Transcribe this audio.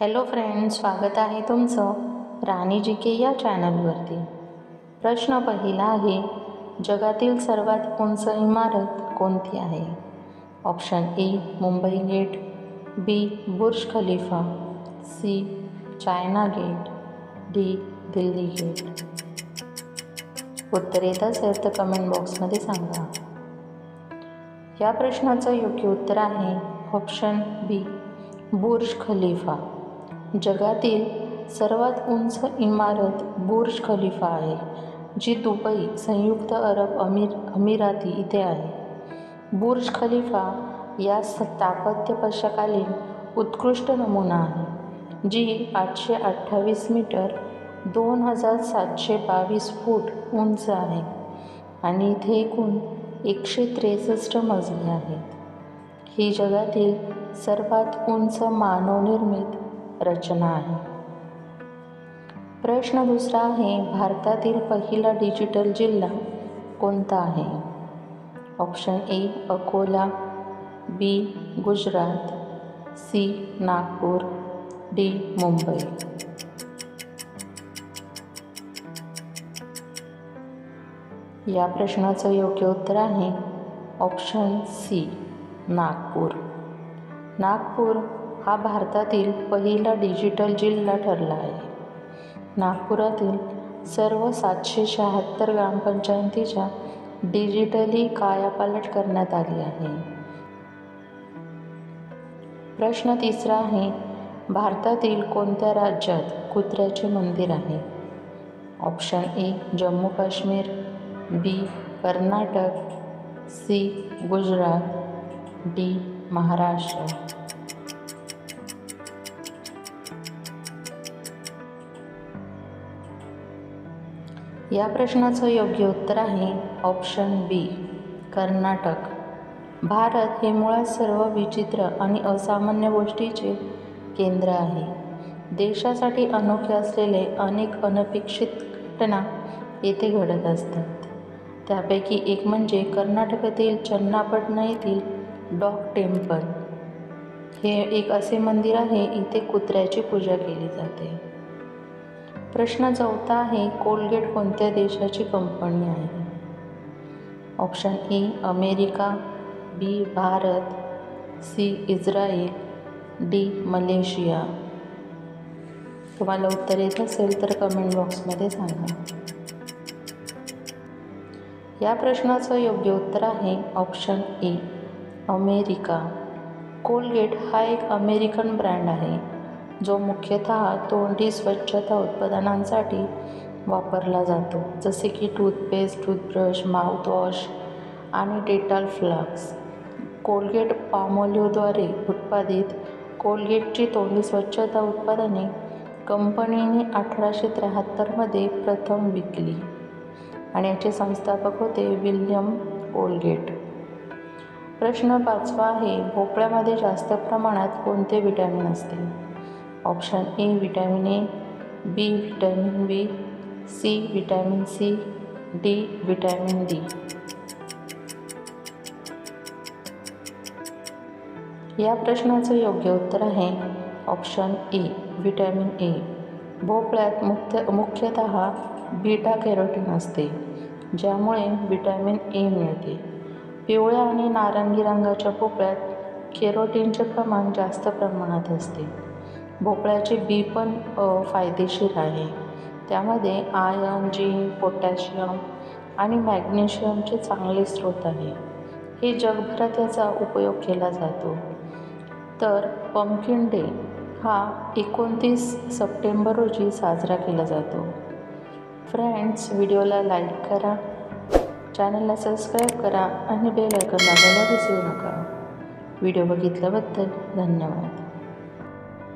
Hello friend स्वागत आहे तुमचं राणी जी के या चॅनलवरती. प्रश्न पहिला आहे जगातील सर्वात उंच इमारत कोणती आहे? Option A Mumbai gate B Burj Khalifa C China gate D Delhi gate. उत्तर येत असेल तर कमेंट बॉक्समध्ये सांगा. या प्रश्नाचं योग्य उत्तर आहे ऑप्शन बी बुर्ज खलिफा. जगातील सर्वात उंच इमारत बुर्ज खलिफा आहे जी दुबई संयुक्त अरब अमीर अमिराती इथे आहे. बुर्ज खलिफा या स्थापत्यपशकालीन उत्कृष्ट नमुना आहे जी आठशे अठ्ठावीस मीटर दोन हजार सातशे बावीस फूट उंच आहे आणि इथे एकूण एकशे त्रेसष्ट मजले आहेत. ही जगातील सर्वात उंच मानवनिर्मित रचना आहे. प्रश्न दुसरा आहे भारतातील पहिला डिजिटल जिल्हा कोणता आहे? Option A Akola B Gujarat C Nagpur D Mumbai. या प्रश्नाचं योग्य उत्तर आहे ऑप्शन सी नागपूर. नागपूर हा भारतातील पहिला डिजिटल जिल्हा ठरला आहे. नागपुरातील सर्व सातशे शहात्तर ग्रामपंचायतीच्या डिजिटली कायापालट करण्यात आली आहे. प्रश्न तिसरा आहे भारतातील कोणत्या राज्यात कुत्र्याचे मंदिर आहे? Option A Jammu Kashmir B Karnataka C Gujarat D Maharashtra. या प्रश्नाचं योग्य उत्तर आहे ऑप्शन बी कर्नाटक. भारत हे मुळात सर्व विचित्र आणि असामान्य गोष्टीचे केंद्र आहे. देशासाठी अनोखे असलेले अनेक अनपेक्षित घटना येथे घडत असतात. त्यापैकी एक म्हणजे कर्नाटकातील चन्नापटना येथील डॉग टेम्पल. हे एक असे मंदिर आहे इथे कुत्र्याची पूजा केली जाते. प्रश्न चौथा आहे कोलगेट कोणत्या देशाची कंपनी आहे? Option A America. B Bharat. C Israel. D Malaysia. तुम्हाला उत्तर येत असेल तर कमेंट बॉक्समध्ये सांगा. या प्रश्नाचं योग्य उत्तर आहे ऑप्शन ए अमेरिका. कोलगेट हा एक अमेरिकन ब्रँड आहे. जो मुख्यतः तोंडी स्वच्छता उत्पादनांसाठी वापरला जातो. जसे की टूथपेस्ट टूथब्रश माउथवॉश आणि डेटॉल फ्लक्स कोलगेट पामोलिओद्वारे उत्पादित कोलगेटची तोंडी स्वच्छता उत्पादने कंपनीने अठराशे त्र्याहत्तरमध्ये प्रथम विकली आणि याचे संस्थापक होते विल्यम कोलगेट. प्रश्न पाचवा आहे भोपळ्यामध्ये जास्त प्रमाणात कोणते विटॅमिन असते? Option A vitamin A B vitamin B C vitamin C D vitamin D. या प्रश्नाचं योग्य उत्तर आहे ऑप्शन ए विटॅमिन ए. भोपळ्यात मुख्य मुख्यतः बीटा कॅरोटीन असते ज्यामुळे विटॅमिन ए मिळते. पिवळ्या आणि नारंगी रंगाच्या भोपळ्यात केरोटीनचे प्रमाण जास्त प्रमाणात असते. भोपळ्याचे बी पण फायदेशीर आहे. त्यामध्ये आयन जिंक पोटॅशियम आणि मॅग्नेशियमचे चांगले स्रोत आहे. हे जगभरात याचा उपयोग केला जातो. तर पम्पकिन डे हा एकोणतीस सप्टेंबर रोजी साजरा केला जातो. फ्रेंड्स व्हिडिओला लाईक करा चॅनलला सबस्क्राईब करा आणि बेल आयकॉन दाबायला विसरू नका. व्हिडिओ बघितल्याबद्दल धन्यवाद.